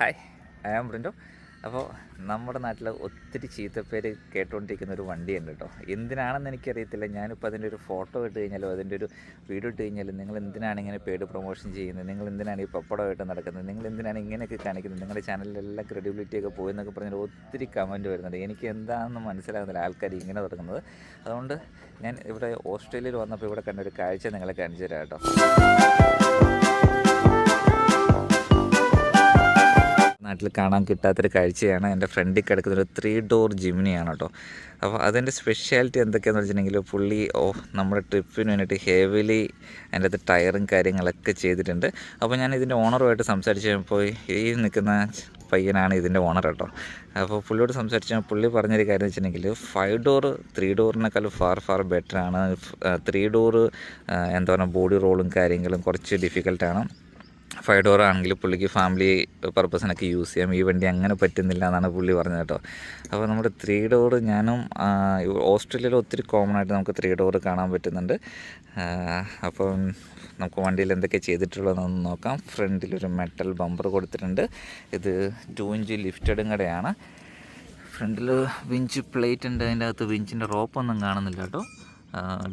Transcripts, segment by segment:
Hi I am Brindo അപ്പോൾ നമ്മുടെ നാട്ടിൽ ഒത്തിരി ചീത്തപ്പേര് കേട്ടുകൊണ്ടിരിക്കുന്ന ഒരു വണ്ടിയുണ്ട് കേട്ടോ എന്തിനാണെന്ന് എനിക്കറിയത്തില്ല. ഞാനിപ്പോൾ അതിന്റെ ഒരു ഫോട്ടോ ഇട്ട് കഴിഞ്ഞാലോ അതിന്റെ ഒരു വീഡിയോ ഇട്ട് കഴിഞ്ഞാലും നിങ്ങൾ എന്തിനാണ് ഇങ്ങനെ പേഡ് പ്രൊമോഷൻ ചെയ്യുന്നത്? നിങ്ങൾ എന്തിനാണ് ഈ പപ്പടമായിട്ട് നടക്കുന്നത്? നിങ്ങൾ എന്തിനാണ് ഇങ്ങനെയൊക്കെ കാണിക്കുന്നത്? നിങ്ങളുടെ ചാനലിലെല്ലാം ക്രെഡിബിലിറ്റി ഒക്കെ പോയി എന്നൊക്കെ പറഞ്ഞാൽ ഒത്തിരി കമന്റ് വരുന്നുണ്ട്. എനിക്ക് എന്താണെന്ന് മനസ്സിലാകുന്നില്ല ആൾക്കാർ ഇങ്ങനെ തുടങ്ങുന്നത് അതുകൊണ്ട് ഞാൻ ഇവിടെ ഓസ്ട്രേലിയയിൽ വന്നപ്പോൾ ഇവിടെ കണ്ടൊരു കാഴ്ച നിങ്ങളെ കാണിച്ചു തരാം കേട്ടോ നാട്ടിൽ കാണാൻ കിട്ടാത്തൊരു കാഴ്ചയാണ്. എന്റെ ഫ്രണ്ടിൽ കിടക്കുന്ന ഒരു ത്രീ ഡോർ ജിമിനിയാണ് കേട്ടോ അപ്പോൾ അതിന്റെ സ്പെഷ്യാലിറ്റി എന്തൊക്കെയാണെന്ന് വെച്ചിട്ടുണ്ടെങ്കിൽ പുള്ളി ഓ നമ്മുടെ ട്രിപ്പിന് വേണ്ടിയിട്ട് ഹെവിലി അതിന്റെ അകത്ത് ടയറും കാര്യങ്ങളൊക്കെ ചെയ്തിട്ടുണ്ട്. അപ്പോൾ ഞാൻ ഇതിന്റെ ഓണറുമായിട്ട് സംസാരിച്ച് കഴിഞ്ഞപ്പോൾ ഈ നിൽക്കുന്ന പയ്യനാണ് ഇതിന്റെ ഓണർ കേട്ടോ അപ്പോൾ പുള്ളിയോട് സംസാരിച്ച പുള്ളി പറഞ്ഞൊരു കാര്യം വെച്ചിട്ടുണ്ടെങ്കിൽ ഫൈവ് ഡോർ ത്രീ ഡോറിനേക്കാൾ ഫാർ ഫാർ ബെറ്ററാണ് ത്രീ ഡോറ് എന്താ പറയുക ബോഡി റോളും കാര്യങ്ങളും കുറച്ച് ഡിഫിക്കൽട്ടാണ് ഫൈവ് ഡോർ ആണെങ്കിൽ പുള്ളിക്ക് ഫാമിലി പർപ്പസിനൊക്കെ യൂസ് ചെയ്യാം. ഈ വണ്ടി അങ്ങനെ പറ്റുന്നില്ല എന്നാണ് പുള്ളി പറഞ്ഞത് കേട്ടോ. അപ്പോൾ നമ്മുടെ ത്രീ ഡോർ ഞാനും ഓസ്ട്രേലിയയിൽ ഒത്തിരി കോമൺ ആയിട്ട് നമുക്ക് ത്രീ ഡോർ കാണാൻ പറ്റുന്നുണ്ട്. അപ്പം നമുക്ക് വണ്ടിയിൽ എന്തൊക്കെ ചെയ്തിട്ടുള്ളതെന്ന് നോക്കാം. ഫ്രണ്ടിൽ ഒരു മെറ്റൽ ബമ്പർ കൊടുത്തിട്ടുണ്ട്. ഇത് ടു ഇഞ്ച് ലിഫ്റ്റഡും കടയാണ്. ഫ്രണ്ടിൽ വിഞ്ച് പ്ലേറ്റ് ഉണ്ട്. അതിന്റെ അകത്ത് വിഞ്ചിന്റെ റോപ്പൊന്നും കാണുന്നില്ല കേട്ടോ.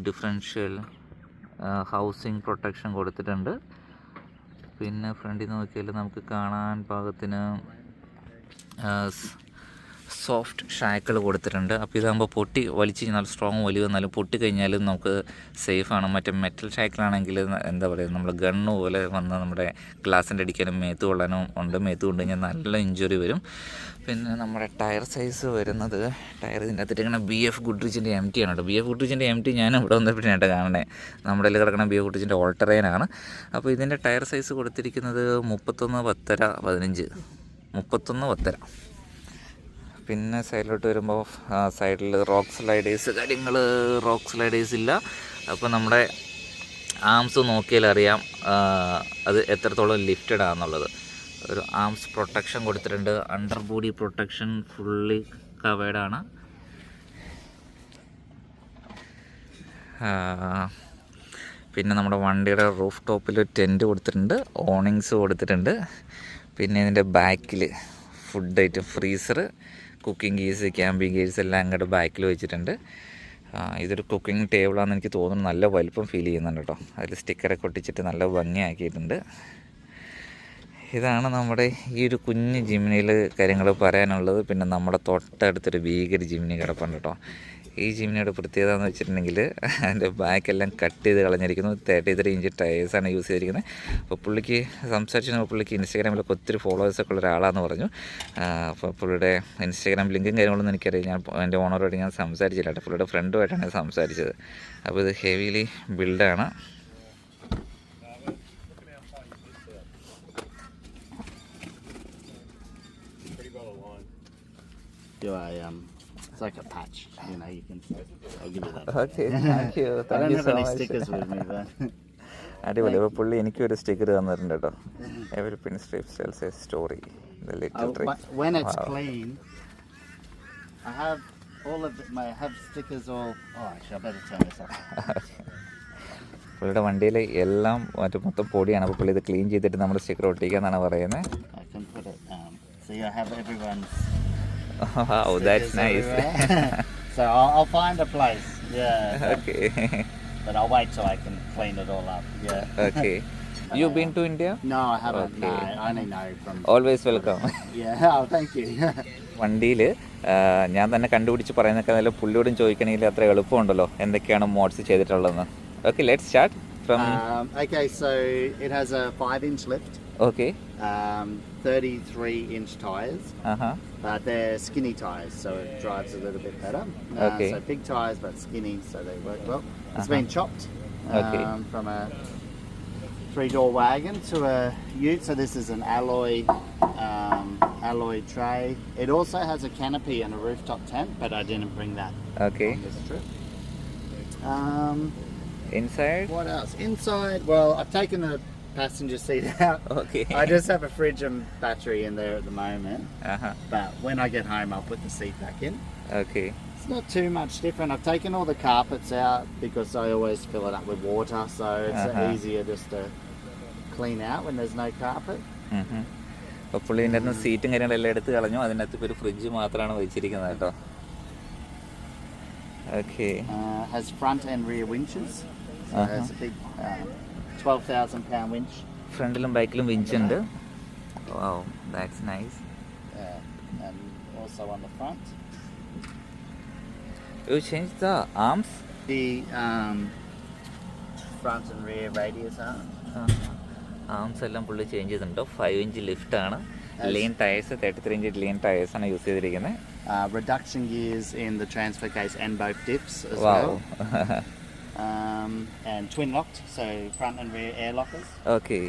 ഡിഫറൻഷ്യൽ ഹൗസിംഗ് പ്രൊട്ടക്ഷൻ കൊടുത്തിട്ടുണ്ട്. പിന്നെ ഫ്രണ്ടിൽ നോക്കിയാൽ നമുക്ക് കാണാൻ പാകത്തിന് സോഫ്റ്റ് ഷാക്കൾ കൊടുത്തിട്ടുണ്ട്. അപ്പോൾ ഇതാകുമ്പോൾ പൊട്ടി വലിച്ചു കഴിഞ്ഞാൽ സ്ട്രോങ് വലിയ വന്നാലും പൊട്ടി കഴിഞ്ഞാലും നമുക്ക് സേഫാണ് മറ്റേ മെറ്റൽ ഷാക്കിളാണെങ്കിൽ എന്താ പറയുക നമ്മൾ ഗണ്ണ് പോലെ വന്ന് നമ്മുടെ ഗ്ലാസിന്റെ അടിക്കാനും മേത്ത് കൊള്ളാനും ഉണ്ട്. മേത്ത് കൊണ്ടു കഴിഞ്ഞാൽ നല്ല ഇഞ്ചുറി വരും. പിന്നെ നമ്മുടെ ടയർ സൈസ് വരുന്നത് ടയർ ഇതിന്റെ അകത്തിട്ട് ഇങ്ങനെ ബി എഫ് ഗുഡ്രിച്ചിന്റെ എം ടി ആണ് കേട്ടോ. ബി എഫ് ഗുഡ്രിച്ചിന്റെ എം ടി ഞാൻ ഇവിടെ വന്നപ്പോഴാണ് കാണണേ. നമ്മുടെ കയ്യിൽ കിടക്കുന്ന ബി എഫ് ഗുഡ്രിച്ചിന്റെ ഓൾട്ടറേനാണ് അപ്പോൾ ഇതിന്റെ ടയർ സൈസ് കൊടുത്തിരിക്കുന്നത് മുപ്പത്തൊന്ന് പത്തര പതിനഞ്ച്. മുപ്പത്തൊന്ന് പത്തര. പിന്നെ സൈഡിലോട്ട് വരുമ്പോൾ സൈഡിൽ റോക്ക് സ്ലൈഡേഴ്സ് കാര്യങ്ങൾ റോക്ക് സ്ലൈഡേഴ്സ് ഇല്ല. അപ്പോൾ നമ്മുടെ ആംസ് നോക്കിയാൽ അറിയാം അത് എത്രത്തോളം ലിഫ്റ്റഡ് ആണെന്നുള്ളത് ഒരു ആംസ് പ്രൊട്ടക്ഷൻ കൊടുത്തിട്ടുണ്ട്. Under body protection fully covered ആണ് പിന്നെ നമ്മുടെ വണ്ടിയുടെ റൂഫ് ടോപ്പിൽ ഒരു ടെന്റ് കൊടുത്തിട്ടുണ്ട്. ഓണിങ്സ് കൊടുത്തിട്ടുണ്ട്. പിന്നെ ഇതിന്റെ ബാക്കിൽ ഫുഡ് ഐറ്റം ഫ്രീസർ കുക്കിംഗ് ഗീസ് ക്യാമ്പിംഗ് ഗീസ് എല്ലാം അങ്ങോട്ട് ബാക്കിൽ വെച്ചിട്ടുണ്ട്. ഇതൊരു കുക്കിംഗ് ടേബിളാണെന്ന് എനിക്ക് തോന്നുന്നു. നല്ല വലുപ്പം ഫീൽ ചെയ്യുന്നുണ്ട് കേട്ടോ അതിൽ സ്റ്റിക്കറൊക്കെ ഒട്ടിച്ചിട്ട് നല്ല ഭംഗിയാക്കിയിട്ടുണ്ട്. ഇതാണ് നമ്മുടെ ഈ ഒരു കുഞ്ഞ് ജിമ്മിനിയിൽ കാര്യങ്ങൾ പറയാനുള്ളത്. പിന്നെ നമ്മുടെ തൊട്ടടുത്തൊരു ഭീകര ജിമ്മിനി കിടപ്പുണ്ട് കേട്ടോ ഈ ജിമ്മിനോട് പ്രത്യേകത എന്ന് വെച്ചിട്ടുണ്ടെങ്കിൽ അതിന്റെ ബാക്കെല്ലാം കട്ട് ചെയ്ത് കളഞ്ഞിരിക്കുന്നു. തേർട്ടി ത്രീ ഇഞ്ച് ടയേഴ്സാണ് യൂസ് ചെയ്തിരിക്കുന്നത് അപ്പോൾ പുള്ളിക്ക് സംസാരിച്ചു പുള്ളിക്ക് ഇൻസ്റ്റാഗ്രാമിലൊക്കെ ഒത്തിരി ഫോളോവേഴ്സൊക്കെ ഉള്ള ഒരാളാണെന്ന് പറഞ്ഞു. അപ്പോൾ പുള്ളിയുടെ ഇൻസ്റ്റാഗ്രാം ലിങ്കും കാര്യങ്ങളൊന്നും എനിക്കറിയാം ഞാൻ എന്റെ ഓണറോട് ഞാൻ സംസാരിച്ചില്ല കേട്ടോ. പുള്ളിയുടെ ഫ്രണ്ടുമായിട്ടാണ് സംസാരിച്ചത്. അപ്പോൾ ഇത് ഹെവിലി ബിൽഡാണ്. Do a um, it's like a patch. You know, you can. I'll give you that. Okay thank you I thank don't you have so any much stickers with me, but അടിപൊളി അപ്പോൾ പുള്ളി എനിക്കൊരു sticker തന്നിട്ടുണ്ട് കേട്ടോ every pin stripe tells a story the I, little wh- when it's clean, I have all of. My I have stickers all. Oh, actually, I better turn this off. പുള്ളിയുടെ വണ്ടിയിൽ എല്ലാം മറ്റു മൊത്തം പൊടിയാണ് അപ്പോൾ പുള്ളി ഇത് ക്ലീൻ ചെയ്തിട്ട് നമ്മൾ സ്റ്റിക്കർ ഒട്ടിക്കാന്നാണ് പറയുന്നത് I can put it. Um, see, I have everyone's. Wow, that's nice. so I'll, I'll find a place. Yeah. Okay. But I'll wait till I can clean it all up. Yeah. Okay. You've been to India? No, I haven't. Okay. No. I only know from. Always welcome. Yeah. Oh, thank you. വണ്ടിയിൽ ഞാൻ തന്നെ കണ്ടുപിടിച്ച് പറയുന്നൊക്കെ നല്ല പുള്ളിയോടും ചോദിക്കണമെങ്കിൽ അത്ര എളുപ്പമുണ്ടല്ലോ എന്തൊക്കെയാണ് mods ചെയ്തിട്ടുള്ളതെന്ന് okay let start From um, okay, so it has a five-inch lift. Okay. Um, 33 inch tires. Uh-huh. But they're skinny tires, so it drives a little bit better. Uh, okay. So big tires, but skinny, so they work well. It's uh-huh. been chopped um, okay. from a three door wagon to a ute. So this is an alloy um, alloy tray. It also has a canopy and a rooftop tent, but I didn't bring that okay. on this trip. Um, inside what else? Inside, well, I've taken the passenger seat out. Okay. I just have a fridge and battery in there at the moment. Uh-huh. But when I get home, I'll put the seat back in. Okay. It's not too much different. I've taken all the carpets out because I always fill it up with water, so it's Uh-huh. easier just to clean out when there's no carpet. അപ്പോൾ പുള്ളി ഇതിന്റെ അകത്ത് സീറ്റും കാര്യങ്ങളെല്ലാം എടുത്ത് കളഞ്ഞു അതിനകത്ത് ഒരു ഫ്രിഡ്ജ് മാത്രമാണ് വെച്ചിരിക്കുന്നത് കേട്ടോ Okay Uh, has front and rear winches. So Uh-huh. It's a big um, 12,000 pound winch. ഫ്രണ്ടിലും ബാക്കിലും വിഞ്ച് ഉണ്ട് wow that's nice Uh, and also on the front. You change the arms The um, front and rear radius arm. Arms എല്ലാം പുള്ളി change ചെയ്തിട്ടുണ്ടോ five inch lift ആണ് Yes. lean tyres thirty three inch lean tyres ആണ് use ചെയ്തിരിക്കുന്നത് Uh, reduction gears in the transfer case and both diffs as well. Um, and twin locked, so front and rear air lockers. Okay.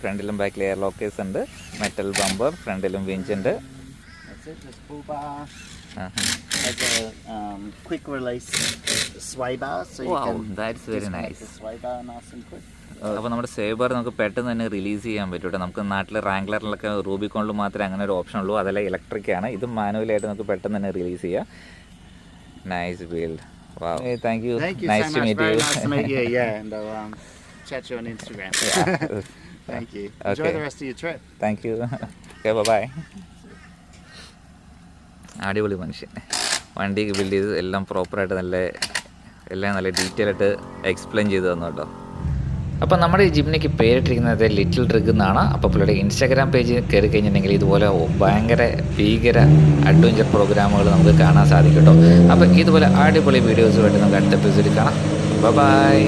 ഫ്രണ്ടിലും ബാക്കിലും air lockers ഉണ്ട് metal bumper ഫ്രണ്ടിലും winch ഉണ്ട് That's it, just full bar. Aaha. Has a um, quick release sway bar, so you Wow, can that's very nice. the sway bar nice and quick. അപ്പോൾ നമ്മുടെ save bar നമുക്ക് പെട്ടെന്ന് തന്നെ release ചെയ്യാൻ പറ്റും കേട്ടോ നമുക്ക് നാട്ടിൽ റാങ്ക്ലറിലൊക്കെ റൂബിക്കോണിൽ മാത്രമേ അങ്ങനെ ഒരു ഓപ്ഷൻ ഉള്ളൂ അതെല്ലാം ഇലക്ട്രിക് ആണ് ഇത് മാനുവലായിട്ട് നമുക്ക് പെട്ടെന്ന് തന്നെ റിലീസ് ചെയ്യാം നൈസ് ബിൽഡ് വാ thank you Thank you nice to meet you nice to meet you. Yeah, and um, chat you on Instagram. Thank you. Enjoy Okay. the rest of your trip. Thank you bye bye അടിപൊളി മനുഷ്യൻ. വണ്ടി build ചെയ്ത് എല്ലാം പ്രോപ്പറായിട്ട് നല്ല എല്ലാം നല്ല detail ആയിട്ട് എക്സ്പ്ലെയിൻ ചെയ്ത് തന്നു കേട്ടോ. അപ്പോൾ നമ്മുടെ ഈ ജിമ്മിനേക്ക് പേരിട്ടിരിക്കുന്നത് ലിറ്റിൽ ഡ്രിഗ് എന്നാണ്. അപ്പോൾ പുള്ളിയുടെ ഇൻസ്റ്റാഗ്രാം പേജ് കയറി കഴിഞ്ഞിട്ടുണ്ടെങ്കിൽ ഇതുപോലെ ഭയങ്കര ഭീകര അഡ്വഞ്ചർ പ്രോഗ്രാമുകൾ നമുക്ക് കാണാൻ സാധിക്കും കേട്ടോ. അപ്പോൾ ഇതുപോലെ അടിപൊളി വീഡിയോസുമായിട്ട് നമുക്ക് അടുത്ത എപ്പിസോഡിൽ കാണാം. ബൈ